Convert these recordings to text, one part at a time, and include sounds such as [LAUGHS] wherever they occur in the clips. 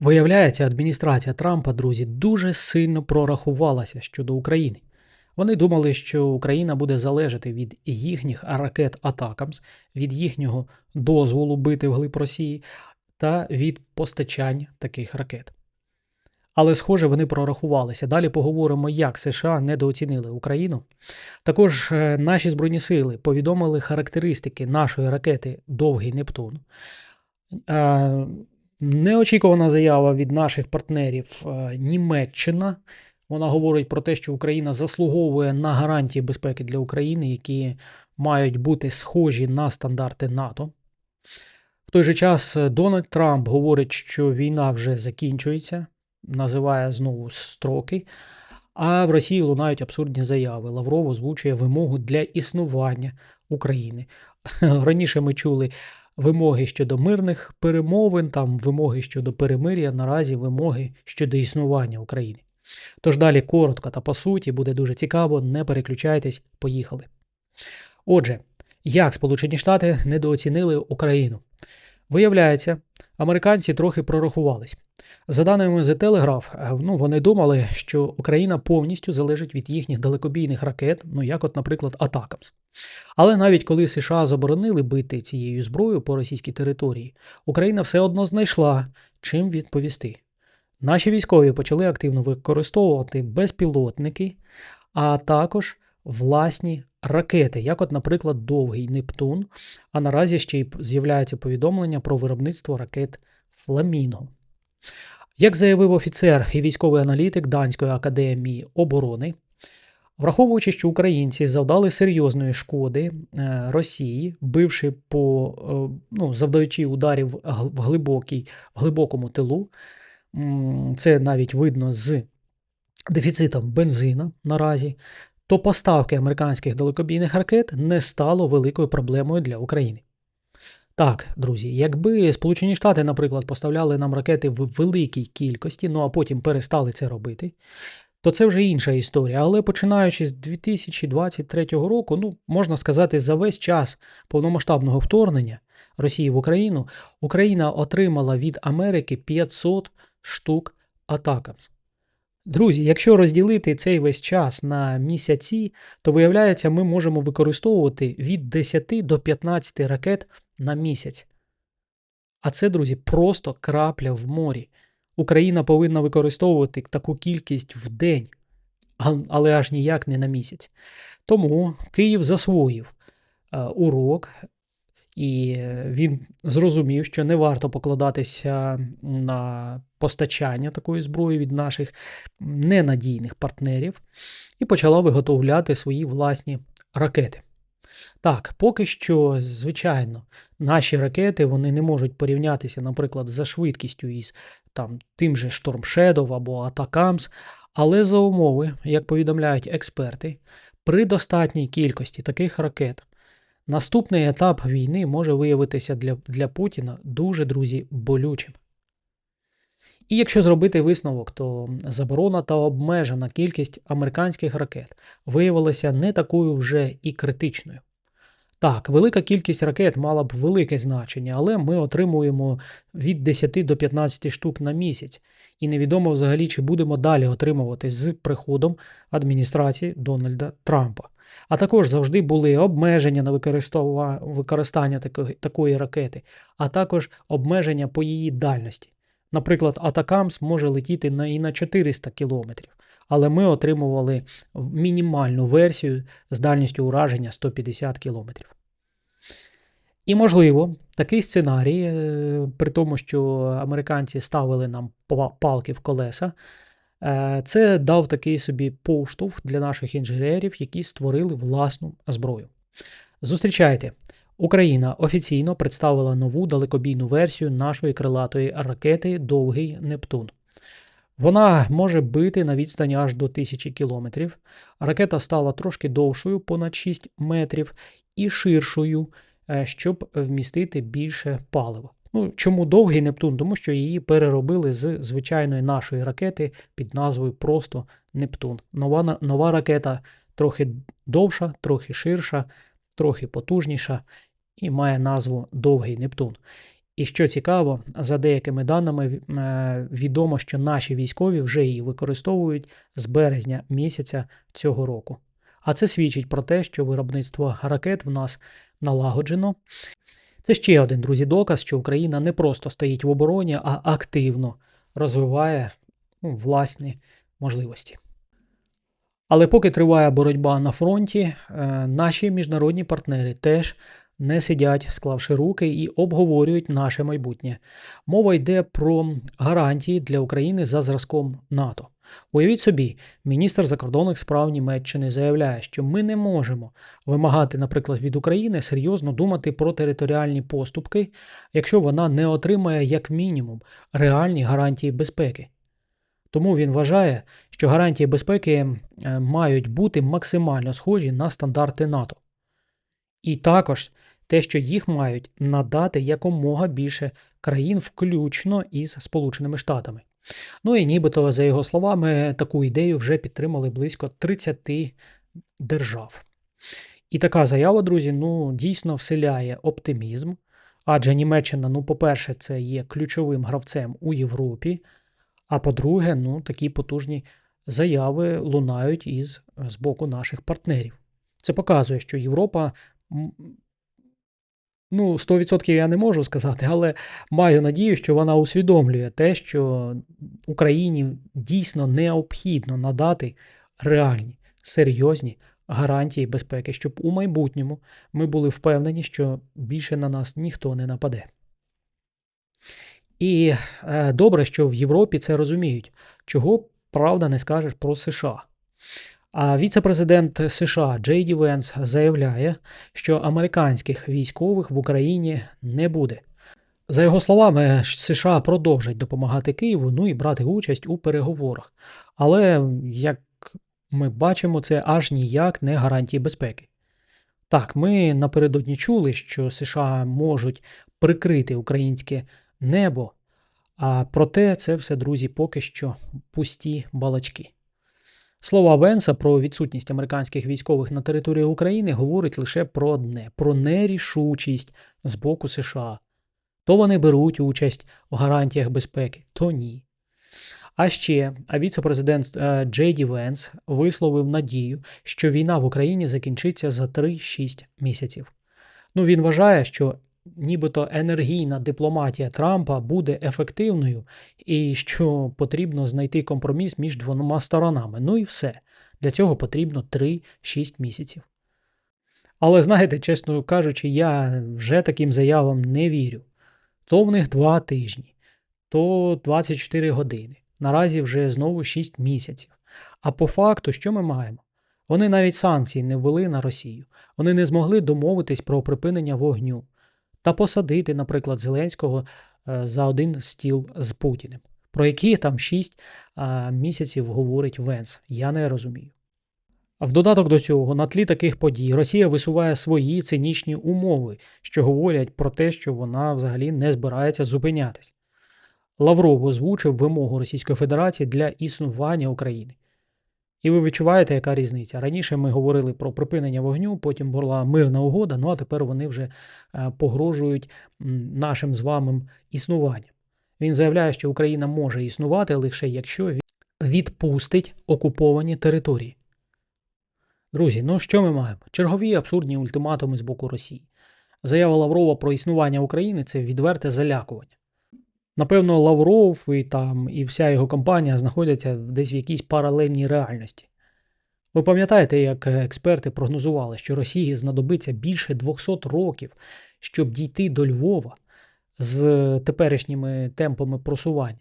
Виявляється, адміністрація Трампа, друзі, дуже сильно прорахувалася щодо України. Вони думали, що Україна буде залежати від їхніх ракет Атакамс, від їхнього дозволу бити вглиб Росії та від постачань таких ракет. Але, схоже, вони прорахувалися. Далі поговоримо, як США недооцінили Україну. Також е, наші збройні сили повідомили характеристики нашої ракети Довгий Нептун. Неочікувана заява від наших партнерів е, Німеччина. Вона говорить про те, що Україна заслуговує на гарантії безпеки для України, які мають бути схожі на стандарти НАТО. В той же час е, Дональд Трамп говорить, що війна вже закінчується, називає знову строки. А в Росії лунають абсурдні заяви. Лавров озвучує вимогу для існування України. [LAUGHS] Раніше ми чули вимоги щодо мирних перемовин, там вимоги щодо перемир'я, наразі вимоги щодо існування України. Тож далі коротко та по суті буде дуже цікаво, не переключайтесь, поїхали. Отже, як Сполучені Штати недооцінили Україну? Виявляється, американці трохи прорахувались. За даними The Telegraph, ну, вони думали, що Україна повністю залежить від їхніх далекобійних ракет, ну як, от, наприклад, Атакамс. Але навіть коли США заборонили бити цією зброєю по російській території, Україна все одно знайшла чим відповісти. Наші військові почали активно використовувати безпілотники, а також власні ракети, як, от, наприклад, довгий Нептун. А наразі ще й з'являються повідомлення про виробництво ракет Фламінго. Як заявив офіцер і військовий аналітик Данської академії оборони, враховуючи, що українці завдали серйозної шкоди е, Росії, бивши по е, ну, завдаючи ударів в глибокій, в глибокому тилу, це навіть видно з дефіцитом бензина наразі, то поставки американських далекобійних ракет не стало великою проблемою для України. Так, друзі, якби Сполучені Штати, наприклад, поставляли нам ракети в великій кількості, ну а потім перестали це робити, то це вже інша історія. Але починаючи з 2023 року, ну, можна сказати, за весь час повномасштабного вторгнення Росії в Україну, Україна отримала від Америки 500 штук атакамс. Друзі, якщо розділити цей весь час на місяці, то виявляється, ми можемо використовувати від 10 до 15 ракет на місяць. А це, друзі, просто крапля в морі. Україна повинна використовувати таку кількість в день, але аж ніяк не на місяць. Тому Київ засвоїв е, урок, і він зрозумів, що не варто покладатися на постачання такої зброї від наших ненадійних партнерів, і почала виготовляти свої власні ракети. Так, поки що, звичайно, наші ракети вони не можуть порівнятися, наприклад, за швидкістю із там, тим же Storm Shadow або Atacams, але за умови, як повідомляють експерти, при достатній кількості таких ракет наступний етап війни може виявитися для, для Путіна дуже, друзі, болючим. І якщо зробити висновок, то заборона та обмежена кількість американських ракет виявилася не такою вже і критичною. Так, велика кількість ракет мала б велике значення, але ми отримуємо від 10 до 15 штук на місяць, і невідомо взагалі, чи будемо далі отримувати з приходом адміністрації Дональда Трампа. А також завжди були обмеження на використання такої ракети, а також обмеження по її дальності. Наприклад, Атакамс може летіти на і на 400 кілометрів, але ми отримували мінімальну версію з дальністю ураження 150 кілометрів. І, можливо, такий сценарій, е, при тому, що американці ставили нам палки в колеса, е, це дав такий собі поштовх для наших інженерів, які створили власну зброю. Зустрічайте! Україна офіційно представила нову далекобійну версію нашої крилатої ракети Довгий Нептун. Вона може бити на відстані аж до 1000 кілометрів. Ракета стала трошки довшою, понад 6 метрів, і ширшою, е, щоб вмістити більше палива. Ну, Чому довгий Нептун? Тому що її переробили з звичайної нашої ракети під назвою просто Нептун. Нова, Нова ракета трохи довша, трохи ширша, трохи потужніша і має назву Довгий Нептун. І що цікаво, за деякими даними е, відомо, що наші військові вже її використовують з березня місяця цього року. А це свідчить про те, що виробництво ракет в нас налагоджено. Це ще один, друзі, доказ, що Україна не просто стоїть в обороні, а активно розвиває ну, власні можливості. Але поки триває боротьба на фронті, е, наші міжнародні партнери теж не сидять, склавши руки, і обговорюють наше майбутнє. Мова йде про гарантії для України за зразком НАТО. Уявіть собі, міністр закордонних справ Німеччини заявляє, що ми не можемо вимагати, наприклад, від України серйозно думати про територіальні поступки, якщо вона не отримає як мінімум реальні гарантії безпеки. Тому він вважає, що гарантії безпеки е, мають бути максимально схожі на стандарти НАТО. І також те, що їх мають надати якомога більше країн, включно із Сполученими Штатами. Ну і нібито, за його словами, таку ідею вже підтримали близько 30 держав. І така заява, друзі, ну дійсно вселяє оптимізм. Адже Німеччина, ну, по-перше, це є ключовим гравцем у Європі. А по-друге, ну, такі потужні заяви лунають із з боку наших партнерів. Це показує, що Європа, ну, 100% я не можу сказати, але маю надію, що вона усвідомлює те, що Україні дійсно необхідно надати реальні, серйозні гарантії безпеки, щоб у майбутньому ми були впевнені, що більше на нас ніхто не нападе. І е, добре, що в Європі це розуміють, чого правда не скажеш про США. А віце-президент США Джей Ді Венс заявляє, що американських військових в Україні не буде. За його словами, США продовжать допомагати Києву, ну і брати участь у переговорах. Але, як ми бачимо, це аж ніяк не гарантії безпеки. Так, ми напередодні чули, що США можуть прикрити українське небо. А проте це все, друзі, поки що пусті балачки. Слова Венса про відсутність американських військових на території України говорить лише про одне: про нерішучість з боку США. То вони беруть участь в гарантіях безпеки, то ні. А ще віце-президент е, Джей Ді Венс висловив надію, що війна в Україні закінчиться за 3-6 місяців. Ну він вважає, що нібито енергійна дипломатія Трампа буде ефективною і що потрібно знайти компроміс між двома сторонами. Ну і все. Для цього потрібно 3-6 місяців. Але знаєте, чесно кажучи, я вже таким заявам не вірю. То в них 2 тижні, то 24 години. Наразі вже знову 6 місяців. А по факту, що ми маємо? Вони навіть санкції не ввели на Росію. Вони не змогли домовитись про припинення вогню та посадити, наприклад, Зеленського е, за один стіл з Путіним. Про які там 6 місяців говорить Венс, я не розумію. В додаток до цього, на тлі таких подій, Росія висуває свої цинічні умови, що говорять про те, що вона взагалі не збирається зупинятись. Лавров озвучив вимогу Російської Федерації для існування України. І ви відчуваєте, яка різниця? Раніше ми говорили про припинення вогню, потім була мирна угода, ну а тепер вони вже е, погрожують нашим з вами існуванням. Він заявляє, що Україна може існувати лише якщо відпустить окуповані території. Друзі, ну що ми маємо? Чергові абсурдні ультиматуми з боку Росії. Заява Лаврова про існування України це відверте залякування. Напевно, Лавров і там і вся його компанія знаходяться десь в якійсь паралельній реальності. Ви пам'ятаєте, як експерти прогнозували, що Росії знадобиться більше 200 років, щоб дійти до Львова з теперішніми темпами просування.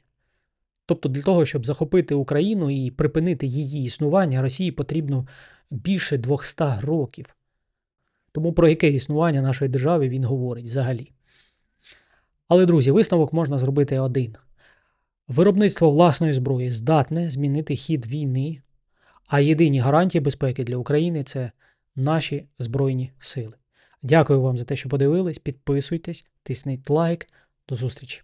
Тобто для того, щоб захопити Україну і припинити її існування, Росії потрібно більше 200 років. Тому про яке існування нашої держави він говорить взагалі. Але, друзі, висновок можна зробити один: виробництво власної зброї здатне змінити хід війни, а єдині гарантії безпеки для України це наші Збройні сили. Дякую вам за те, що подивились. Підписуйтесь, тисніть лайк. До зустрічі!